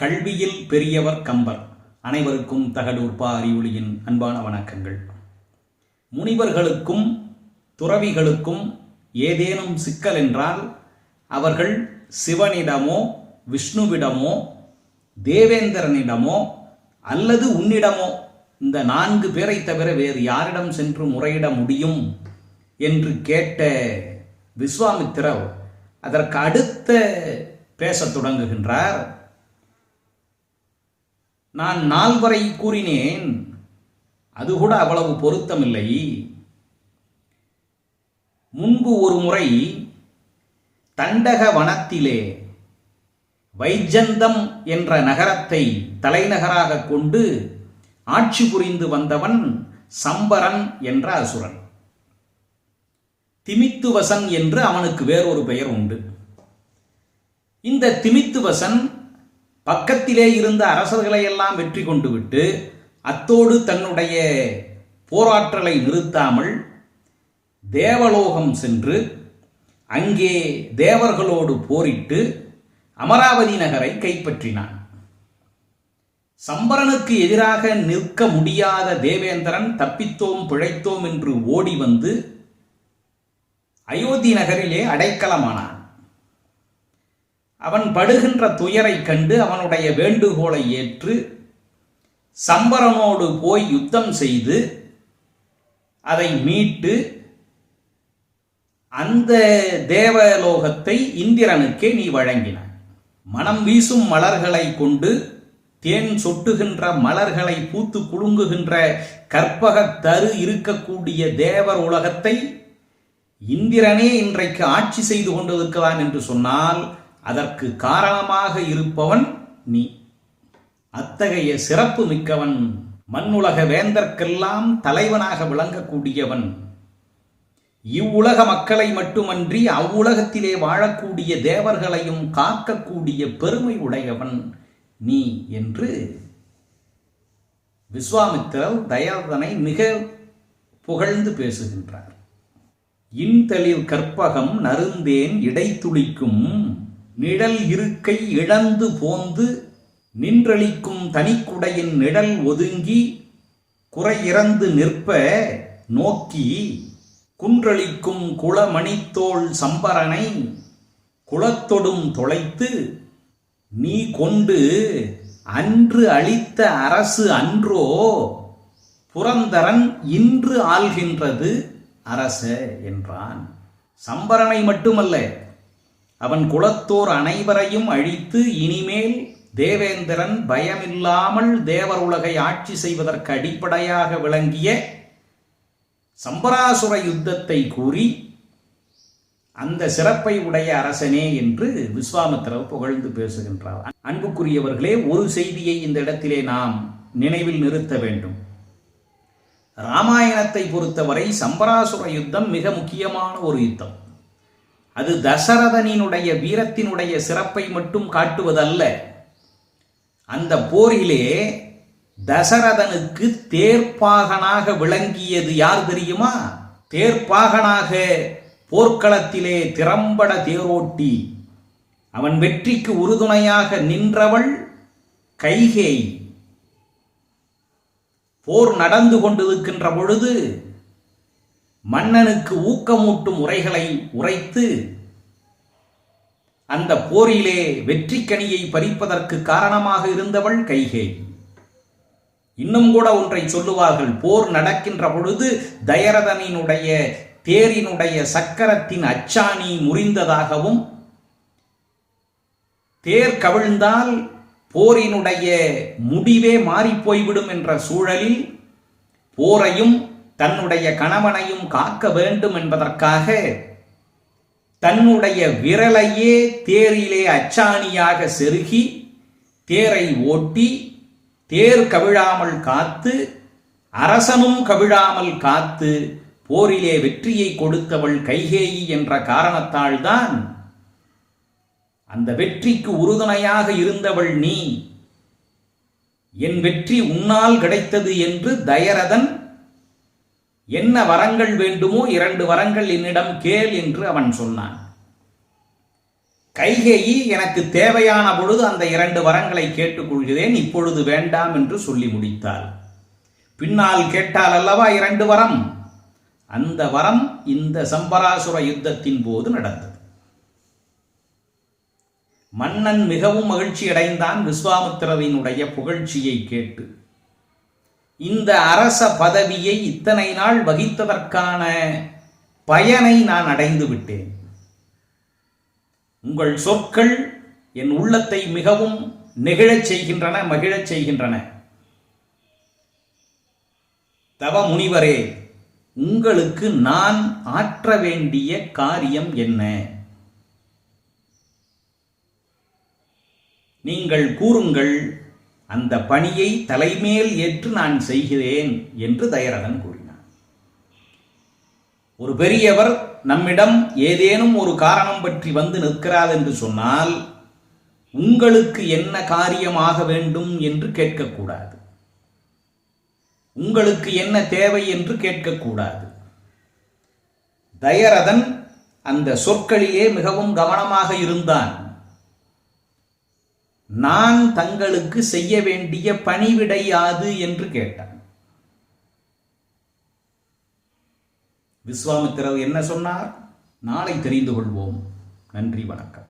கல்வியில் பெரியவர் கம்பர். அனைவருக்கும் தகடூர்பா அறிவொளியின் அன்பான வணக்கங்கள். முனிவர்களுக்கும் துறவிகளுக்கும் ஏதேனும் சிக்கல் என்றால் அவர்கள் சிவனிடமோ விஷ்ணுவிடமோ தேவேந்திரனிடமோ அல்லது உன்னிடமோ இந்த நான்கு பேரை தவிர வேறு யாரிடம் சென்று முறையிட முடியும் என்று கேட்ட விஸ்வாமித்திரர் அதற்கு அடுத்த பேசத் தொடங்குகின்றார். நான் நால்வரை கூறினேன். அது கூட அவ்வளவு பொருத்தமில்லை. முன்பு ஒரு முறை தண்டக வனத்திலே வைஜந்தம் என்ற நகரத்தை தலைநகராக கொண்டு ஆட்சி புரிந்து வந்தவன் சம்பரன் என்ற அசுரன். திமித்துவசன் என்று அவனுக்கு வேறொரு பெயர் உண்டு. இந்த திமித்துவசன் பக்கத்திலே இருந்த அரசர்களை எல்லாம் வெற்றி கொண்டு விட்டு அத்தோடு தன்னுடைய போராற்றலை நிறுத்தாமல் தேவலோகம் சென்று அங்கே தேவர்களோடு போரிட்டு அமராவதி நகரை கைப்பற்றினான். சம்பரனுக்கு எதிராக நிற்க முடியாத தேவேந்திரன் தப்பித்தோம் பிழைத்தோம் என்று ஓடி வந்து அயோத்தி நகரிலே அடைக்கலமானான். அவன் படுகின்ற துயரை கண்டு அவனுடைய வேண்டுகோளை ஏற்று சம்பரனோடு போய் யுத்தம் செய்து அதை மீட்டு அந்த தேவலோகத்தை இந்திரனுக்கே நீ வழங்கினாய். மனம் வீசும் மலர்களை கொண்டு தேன் சொட்டுகின்ற மலர்களை பூத்து குலுங்குகின்ற கற்பக தரு இருக்கக்கூடிய தேவர் உலகத்தை இந்திரனே இன்றைக்கு ஆட்சி செய்து கொண்டிருக்கிறான் என்று சொன்னால் அதற்கு காரணமாக இருப்பவன் நீ. அத்தகைய சிறப்பு மிக்கவன் மண்ணுலக வேந்தர்க்கெல்லாம் தலைவனாக விளங்கக்கூடியவன். இவ்வுலக மக்களை மட்டுமன்றி அவ்வுலகத்திலே வாழக்கூடிய தேவர்களையும் காக்கக்கூடிய பெருமை உடையவன் நீ என்று விஸ்வாமித்திரர் தயாதனை மிக புகழ்ந்து பேசுகின்றார். இன்தளிர் கற்பகம் நருந்தேன் இடைத்துளிக்கும் நிழல் இருக்கை இழந்து போந்து நின்றளிக்கும் தனிக்குடையின் நிழல் ஒதுங்கி குறையிறந்து நிற்ப நோக்கி குன்றளிக்கும் குளமணித்தோள் சம்பரனை குளத்தொடும் தொலைத்து நீ கொண்டு அன்று அளித்த அரசு அன்றோ புரந்தரன் இன்று ஆள்கின்றது அரச என்றான். சம்பரனை மட்டுமல்ல அவன் குலத்தோர் அனைவரையும் அழித்து இனிமேல் தேவேந்திரன் பயமில்லாமல் தேவர் உலகை ஆட்சி செய்வதற்கு அடிப்படையாக விளங்கிய சம்பராசுர யுத்தத்தை கூறி அந்த சிறப்பை உடைய அரசனே என்று விஸ்வாமித்திரர் புகழ்ந்து பேசுகின்றார். அன்புக்குரியவர்களே ஒரு செய்தியை இந்த இடத்திலே நாம் நினைவில் நிறுத்த வேண்டும். ராமாயணத்தை பொறுத்தவரை சம்பராசுர யுத்தம் மிக முக்கியமான ஒரு யுத்தம். அது தசரதனினுடைய வீரத்தினுடைய சிறப்பை மட்டும் காட்டுவதல்ல. அந்த போரிலே தசரதனுக்கு தேர்ப்பாகனாக விளங்கியது யார் தெரியுமா? தேர்ப்பாகனாக போர்க்களத்திலே திறம்பட தேரோட்டி. அவன் வெற்றிக்கு உறுதுணையாக நின்றவள் கைகேய். போர் நடந்து கொண்டிருக்கின்ற பொழுது மன்னனுக்கு ஊக்கமூட்டும் உரைகளை உரைத்து அந்த போரிலே வெற்றிக்கனியை பறிப்பதற்கு காரணமாக இருந்தவள் கைகே. இன்னும் கூட ஒன்றை சொல்லுவார்கள் போர் நடக்கின்ற பொழுது தயரதனினுடைய தேரினுடைய சக்கரத்தின் அச்சாணி முறிந்ததாகவும் தேர் கவிழ்ந்தால் போரினுடைய முடிவே மாறிப்போய்விடும் என்ற சூழலில் போரையும் தன்னுடைய கணவனையும் காக்க வேண்டும் என்பதற்காக தன்னுடைய விரலையே தேரிலே அச்சாணியாக செருகி தேரை ஓட்டி தேர் கவிழாமல் காத்து அரசனும் கவிழாமல் காத்து போரிலே வெற்றியை கொடுத்தவள் கைகேயி என்ற காரணத்தால் தான் அந்த வெற்றிக்கு உறுதுணையாக இருந்தவள் நீ. என் வெற்றி உன்னால் கிடைத்தது என்று தயரதன் என்ன வரங்கள் வேண்டுமோ இரண்டு வரங்கள் என்னிடம் கேள் என்று அவன் சொன்னான். கைகேயி எனக்கு தேவையான பொழுது அந்த இரண்டு வரங்களை கேட்டுக்கொள்கிறேன் இப்பொழுது வேண்டாம் என்று சொல்லி முடித்தாள். பின்னால் கேட்டால் அல்லவா இரண்டு வரம்? அந்த வரம் இந்த சம்பராசுர யுத்தத்தின் போது நடந்தது. மன்னன் மிகவும் மகிழ்ச்சி அடைந்தான் விஸ்வாமித்திரரினுடைய புகழ்ச்சியை கேட்டு. இந்த அரச பதவியை இத்தனை நாள் வகித்ததற்கான பயனை நான் அடைந்து விட்டேன். உங்கள் சொற்கள் என் உள்ளத்தை மிகவும் நெகிழச் செய்கின்றன மகிழச் செய்கின்றன. தவ முனிவரே உங்களுக்கு நான் ஆற்ற வேண்டிய காரியம் என்ன? நீங்கள் கூறுங்கள் அந்த பணியை தலைமேல் ஏற்று நான் செய்கிறேன் என்று தயரதன் கூறினார் ஒரு பெரியவர் நம்மிடம் ஏதேனும் ஒரு காரணம் பற்றி வந்து நிற்கிறார் என்று சொன்னால் உங்களுக்கு என்ன காரியமாக வேண்டும் என்று கேட்கக்கூடாது. உங்களுக்கு என்ன தேவை என்று கேட்கக்கூடாது. தயரதன் அந்த சொற்களிலே மிகவும் கவனமாக இருந்தான். நான் தங்களுக்கு செய்ய வேண்டிய பணிவிடையாது என்று கேட்டான். விஸ்வாமித்திரர் என்ன சொன்னார்? நாளை தெரிந்து கொள்வோம். நன்றி வணக்கம்.